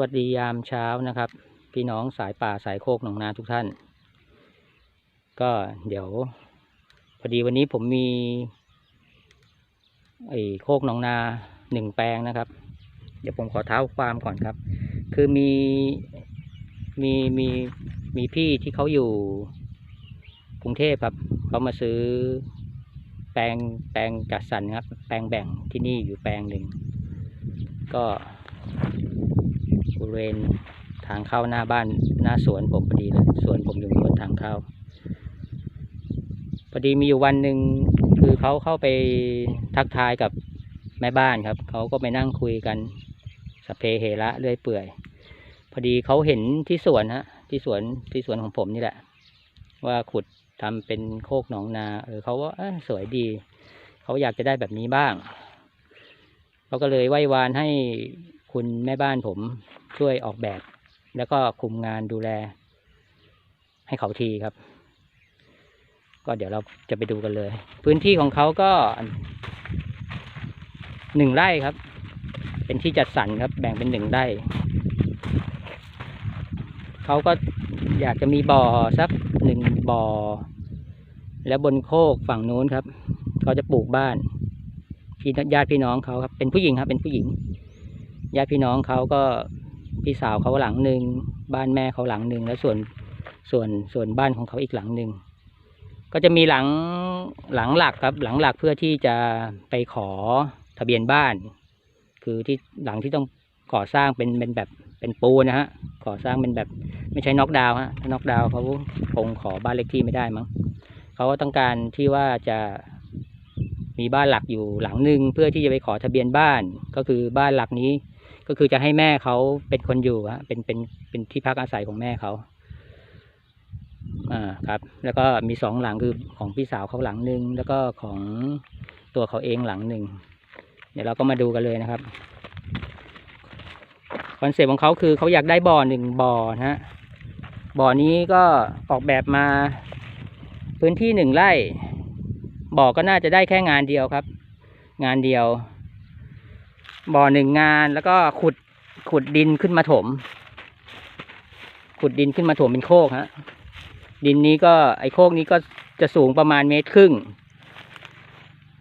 วัสดียามเช้านะครับ พี่น้องสายป่าสายโคกหนองนาทุกท่าน ก็เดี๋ยว พอดีวันนี้ผมมีไอ้โคกหนองนาหนึ่งแปลงนะครับ เดี๋ยวผมขอเท้าความก่อนครับ คือมีมีมีมีพี่ที่เขาอยู่กรุงเทพครับเขามาซื้อแปลงแปลงจัดสรรครับ แปลงแบ่งที่นี่อยู่แปลงหนึ่งก็ บริเวณทางเข้าหน้าบ้านหน้าสวนผมพอดีเลยสวนผมอยู่บนทางเข้าพอดีมีอยู่วันหนึ่งคือเขาเข้าไปทักทายกับแม่บ้านครับเขาก็ไปนั่งคุยกันสเพเหระเรื่อยเปื่อย พอดีเขาเห็นที่สวนฮะที่สวนที่สวนของผมนี่แหละ ว่าขุดทำเป็นโคกหนองนาเออเขาว่าสวยดี เขาอยากจะได้แบบนี้บ้างเขาก็เลยไหว้วานให้คุณแม่บ้านผม ช่วยออกแบบ แล้วก็คุมงานดูแล ให้เขาทีครับ ก็เดี๋ยวเราจะไปดูกันเลย พื้นที่ของเขาก็หนึ่งไร่ครับ เป็นที่จัดสรรครับ แบ่งเป็นหนึ่งไร่เขาก็อยากจะมีบ่อสักหนึ่งบ่อ แล้วบนโคกฝั่งนู้นครับเขาจะปลูกบ้านพี่ญาติพี่น้องเขาครับ เป็นผู้หญิงครับ เป็นผู้หญิงญาติพี่น้องเขาก็ พี่สาวเขาหลังหนึ่งบ้านแม่เขาหลังหนึ่งแล้วส่วนส่วนส่วนบ้านของเขาอีกหลังหนึ่งก็จะมีหลังหลังหลักครับ หลังหลักเพื่อที่จะไปขอทะเบียนบ้าน คือที่หลังที่ต้องก่อสร้างเป็นเป็นแบบเป็นปูนนะฮะก่อสร้างเป็นแบบไม่ใช่น็อกดาวฮะน็อกดาวเขาคงขอบ้านเล็กที่ไม่ได้มั้งเขาก็ต้องการที่ว่าจะมีบ้านหลักอยู่หลังหนึ่งเพื่อที่จะไปขอทะเบียนบ้าน ก็คือบ้านหลักนี้ ก็คือจะให้แม่เขาเป็นคนอยู่ฮะเป็นเป็นเป็นที่พักอาศัยของแม่เขาอ่าครับ แล้วก็มีสองหลังคือของพี่สาวเขาหลังหนึ่งแล้วก็ของตัวเขาเองหลังหนึ่งเดี๋ยวเราก็มาดูกันเลยนะครับคอนเซ็ปต์ของเขาคือเขาอยากได้บ่อหนึ่งบ่อนะฮะบ่อนี้ก็ออกแบบมาพื้นที่หนึ่งไร่บ่อก็น่าจะได้แค่งานเดียวครับ งานเดียว บ่อหนึ่งงานแล้วก็ขุดขุดดินขึ้นมาถม ขุดดินขึ้นมาถมเป็นโคกฮะ ดินนี้ก็ไอโคกนี้ก็จะสูงประมาณเมตรครึ่ง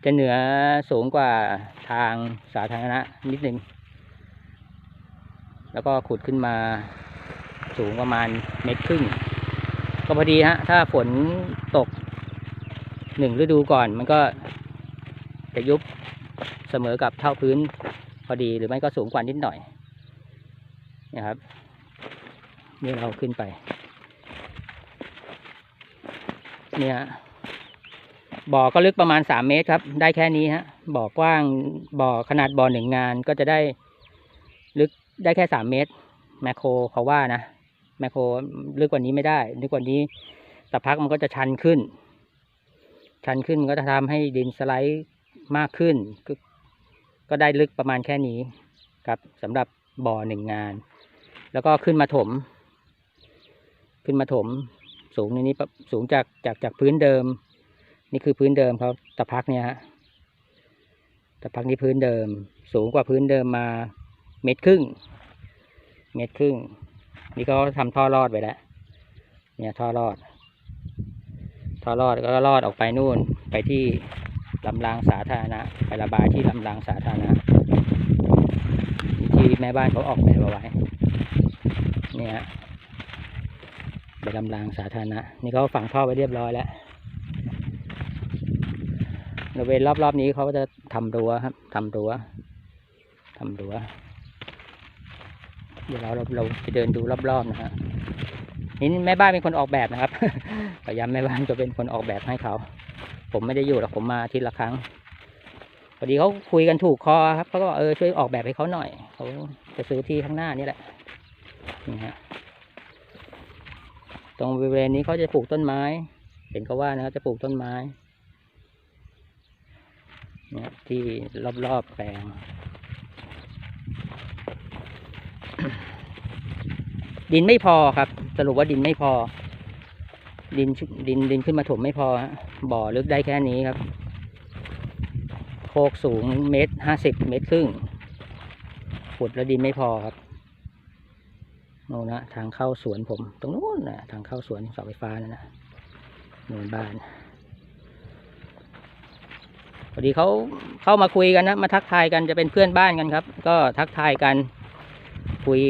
จะเหนือสูงกว่าทางสาธารณะนิดนึง แล้วก็ขุดขึ้นมาสูงประมาณเมตรครึ่ง ก็พอดีฮะ ถ้าฝนตกหนึ่งฤดูก่อนมันก็จะยุบเสมอกับเท่าพื้น พอดีหรือไม่ก็สูงกว่านิดหน่อยนะครับนี่เราขึ้นไปเนี่ยบ่อก็ลึกประมาณสามเมตรครับ ได้แค่นี้ฮะบ่อกว้างบ่อขนาดบ่อหนึ่งงานก็จะได้ลึกได้แค่สามเมตร แมคโครเขาว่านะแมคโครลึกกว่านี้ไม่ได้ลึกกว่านี้สักพักมันก็จะชันขึ้น ชันขึ้นมันก็จะทำให้ดินสไลด์มากขึ้น ก็ได้ลึกประมาณแค่นี้ครับสำหรับบ่อหนึ่งงาน แล้วก็ขึ้นมาถม ขึ้นมาถมสูงในนี้ปะสูงจากจากจากพื้นเดิม นี่คือพื้นเดิมเขาตะพักเนี่ยฮะตะพักนี้พื้นเดิม สูงกว่าพื้นเดิมมาเมตรครึ่ง เมตรครึ่ง นี่ก็ทำท่อรอดไปแล้วเนี่ยท่อรอดท่อรอดก็รอดออกไปนู่นไปที่ ลำรางสาธารณะไประบายที่ลำรางสาธารณะที่แม่บ้านเขาออกแบบเอาไว้เนี่ยฮะไปลำรางสาธารณะ นี่เขาฝังท่อไว้เรียบร้อยแล้วบริเวณรอบๆนี้เขาก็จะทำรั้วครับทำรั้วทำรั้วเดี๋ยวเราเราเราไปเดินดูรอบๆนะฮะนี่แม่บ้านเป็นคนออกแบบนะครับพยายามแม่บ้านจะเป็นคนออกแบบให้เขา ผมไม่ได้อยู่หรอกผมมาอาทิตย์ละครั้งพอดีเขาคุยกันถูกคอครับเขาก็บอกเออช่วยออกแบบให้เขาหน่อยเขาจะซื้อที่ข้างหน้านี่แหละนี่ฮะตรงบริเวณนี้เขาจะปลูกต้นไม้ เห็นเขาว่านะครับจะปลูกต้นไม้เนี่ยที่รอบๆแปลง ดินไม่พอครับ สรุปว่าดินไม่พอ ดินดินดินขึ้นมาถมไม่พอฮะบ่อลึกได้แค่นี้ครับ โคกสูงเมตรห้าสิบเมตรครึ่งขุดแล้วดินไม่พอครับโน่นนะทางเข้าสวนผม ตรงนู้นนะทางเข้าสวนเสาไฟฟ้านั่นนะนู่นบ้านพอดีเขาเข้ามาคุยกันนะมาทักทายกันจะเป็นเพื่อนบ้านกันครับ ก็ทักทายกัน คุย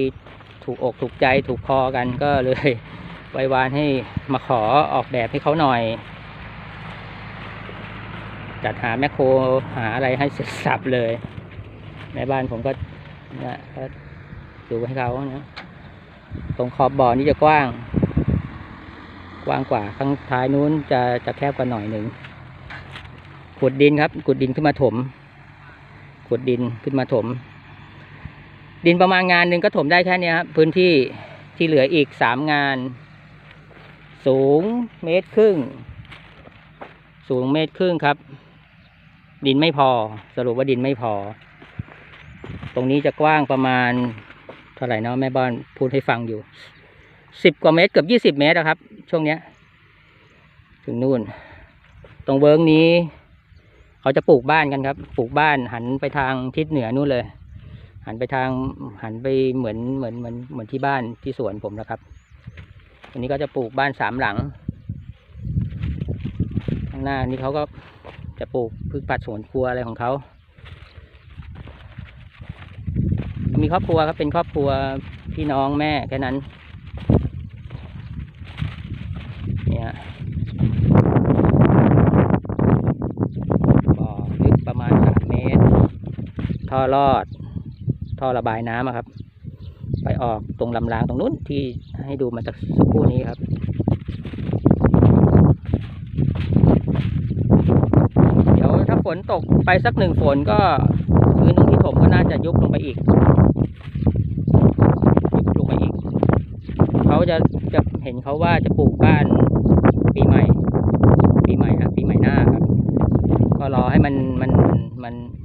ถูกอกถูกใจถูกคอกันก็เลย ไว้วานให้มาขอออกแบบให้เขาหน่อย จัดหาแมคโครหาอะไรให้เสร็จสับเลยในบ้านผมก็นี่ยก็ดูให้เขานะตรงขอบบ่อนี่จะกว้าง กว้างกว่าข้างท้ายนู้นจะจะแคบกว่าหน่อยหนึ่งขุดดินครับขุดดินขึ้นมาถมขุดดินขึ้นมาถม ดินประมาณงานหนึ่งก็ถมได้แค่นี้ครับพื้นที่ที่เหลืออีกสามงาน สูงเมตรครึ่ง สูงเมตรครึ่งครับ ดินไม่พอ สรุปว่าดินไม่พอ ตรงนี้จะกว้างประมาณ เท่าไหร่เนาะแม่บ้านพูดให้ฟังอยู่สิบกว่าเมตรเกือบยี่สิบเมตรอะครับ ช่วงเนี้ย ถึงนู่น ตรงเวิร์กนี้ เขาจะปลูกบ้านกันครับ ปลูกบ้านหันไปทางทิศเหนือนู่นเลย หันไปทางหันไปเหมือนเหมือนเหมือนเหมือนที่บ้านที่สวนผมนะครับ อันนี้ก็จะปลูกบ้านสามหลัง ข้างหน้านี้เขาก็จะปลูกพืชผักสวนครัวอะไรของเขา มีครอบครัวครับเป็นครอบครัวพี่น้องแม่แค่นั้น เนี่ยบ่อลึกประมาณสามเมตร ท่อรอด ท่อระบายน้ำครับ ไปออกตรงลำรางตรงนู้นที่ให้ดูมาจากสักครู่นี้ครับเดี๋ยวถ้าฝนตกไปสักหนึ่งฝนก็พื้นตรงที่ถมก็น่าจะยุบลงไปอีกยุบลงไปอีก เขาจะจะเห็นเขาว่าจะปลูกบ้านปีใหม่ ปีใหม่ครับปีใหม่หน้าครับ ก็รอให้มันมันมันมัน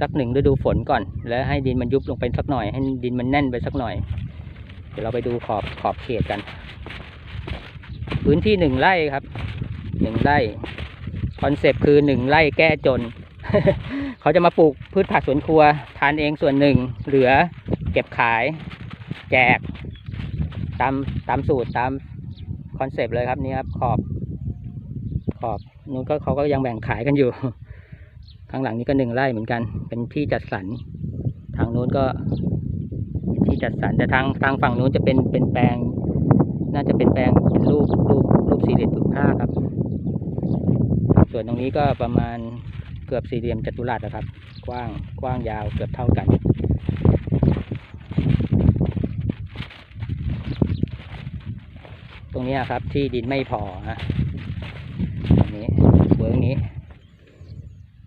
สักหนึ่งฤดูฝนก่อน แล้วให้ดินมันยุบลงไปสักหน่อย ให้ดินมันแน่นไปสักหน่อย เดี๋ยวเราไปดูขอบขอบเขตกัน พื้นที่หนึ่งไร่ครับหนึ่งไร่คอนเซปต์คือหนึ่งไร่แก้จน เขาจะมาปลูกพืชผักสวนครัว ทานเองส่วนหนึ่ง เหลือเก็บขาย แจก ตามตามสูตรตามคอนเซปต์เลยครับนี่ครับขอบขอบนู้นก็เขาก็ยังแบ่งขายกันอยู่ ข้างหลังนี้ก็หนึ่งไร่เหมือนกัน เป็นที่จัดสรร ทางนู้นก็ที่จัดสรร แต่ทางทางฝั่งนู้นจะเป็นเป็นแปลง น่าจะเป็นแปลงเป็นรูปรูปรูปสี่เหลี่ยมผืนผ้าครับ ส่วนตรงนี้ก็ประมาณเกือบสี่เหลี่ยมจัตุรัสนะครับ กว้างกว้างยาวเกือบเท่ากันตรงนี้ครับที่ดินไม่พอฮะตรงนี้เวิร์กนี้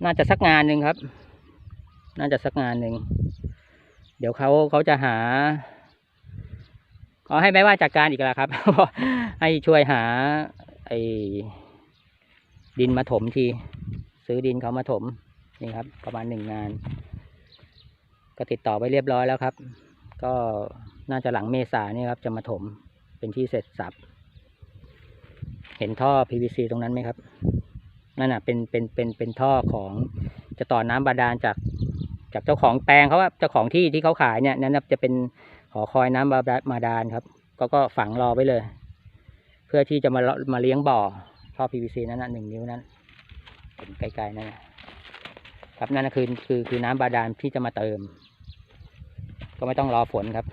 น่าจะสักงานหนึ่งครับ น่าจะสักงานหนึ่ง เดี๋ยวเขาเขาจะหาขาให้แม่ว่าจัดการอีกแล้วครับ ให้ช่วยหาไอ้ดินมาถมที ซื้อดินเขามาถมนี่ครับ ประมาณหนึ่งงาน ก็ติดต่อไปเรียบร้อยแล้วครับ ก็น่าจะหลังเมษาเนี่ยครับ จะมาถมเป็นที่เสร็จสับ เห็นท่อ PVC ตรงนั้นไหมครับ นั่นน่ะเป็นเป็นเป็นเป็นท่อของจะต่อน้ำบาดาลจากจากเจ้าของแปลงเขาว่าเจ้าของที่ที่เขาขายเนี่ยนั่นนะจะเป็นหอคอยน้ำบาดามาดาลครับ ก็ก็ฝังรอไว้เลย เพื่อที่จะมามาเลี้ยงบ่อท่อ PVC นั้นนะหนึ่งนิ้วนั้นเห็นไกลๆนั่นนะครับนั่นคือคือคือน้ำบาดาลที่จะมาเติม ก็ไม่ต้องรอฝนครับ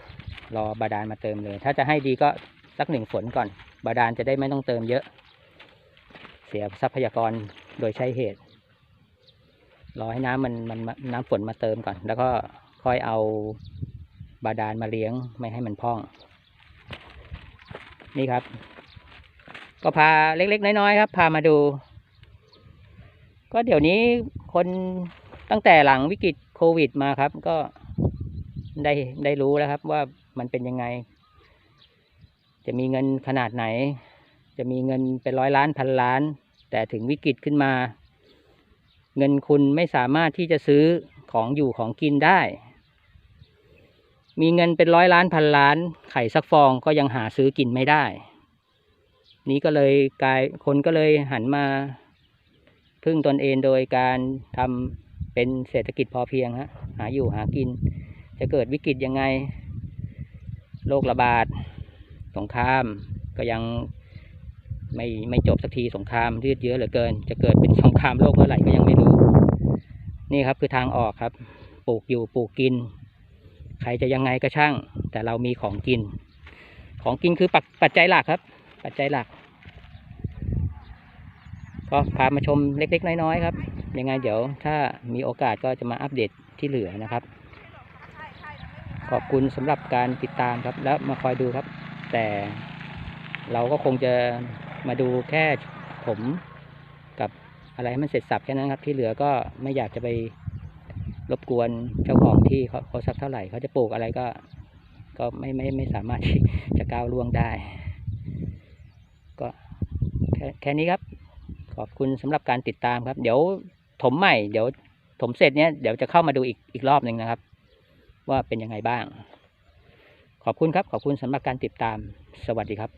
รอบาดาลมาเติมเลย ถ้าจะให้ดีก็สักหนึ่งฝนก่อน บาดาลจะได้ไม่ต้องเติมเยอะ เสียทรัพยากรโดยใช้เหตุ รอให้น้ำมันมันมันน้ำฝนมาเติมก่อน แล้วก็ค่อยเอาบาดาลมาเลี้ยงไม่ให้มันพอง นี่ครับ ก็พาเล็ก ๆ น้อยๆครับ พามาดู ก็เดี๋ยวนี้คนตั้งแต่หลังวิกฤตโควิดมาครับ ก็ได้ได้รู้แล้วครับว่ามันเป็นยังไง จะมีเงินขนาดไหน จะมีเงินเป็นร้อยล้านพันล้าน แต่ถึงวิกฤตขึ้นมา เงินคุณไม่สามารถที่จะซื้อของอยู่ของกินได้ มีเงินเป็นร้อยล้านพันล้าน ไข่สักฟองก็ยังหาซื้อกินไม่ได้ นี้ก็เลยกลายคนก็เลยหันมาพึ่งตนเองโดยการทำเป็นเศรษฐกิจพอเพียงฮะหาอยู่หากิน จะเกิดวิกฤตยังไงโรคระบาดสงครามก็ยัง ไม่ไม่จบสักทีสงครามยืดเยื้อเหลือเกิน จะเกิดเป็นสงครามโลกเมื่อไหร่ก็ยังไม่รู้ นี่ครับคือทางออกครับ ปลูกอยู่ปลูกกิน ใครจะยังไงก็ช่าง แต่เรามีของกิน ของกินคือปัจปัจจัยหลักครับ ปัจจัยหลัก ก็พามาชมเล็ก ๆ น้อยๆครับ ยังไงเดี๋ยวถ้ามีโอกาสก็จะมาอัปเดตที่เหลือนะครับ ขอบคุณสำหรับการติดตามครับ แล้วมาคอยดูครับ แต่เราก็คงจะ มาดูแค่ผมกับอะไรให้มันเสร็จสับแค่นั้นครับ ที่เหลือก็ไม่อยากจะไปรบกวนเจ้าของที่เขาเขาสักเท่าไหร่เขาจะปลูกอะไรก็ ก็ไม่ไม่ไม่สามารถที่จะก้าวล่วงได้ ก็แค่แค่นี้ครับ ขอบคุณสำหรับการติดตามครับ เดี๋ยวถมใหม่ เดี๋ยวถมเสร็จเนี้ยเดี๋ยวจะเข้ามาดูอีกอีกรอบหนึ่งนะครับ ว่าเป็นยังไงบ้าง ขอบคุณครับ ขอบคุณสำหรับการติดตาม สวัสดีครับ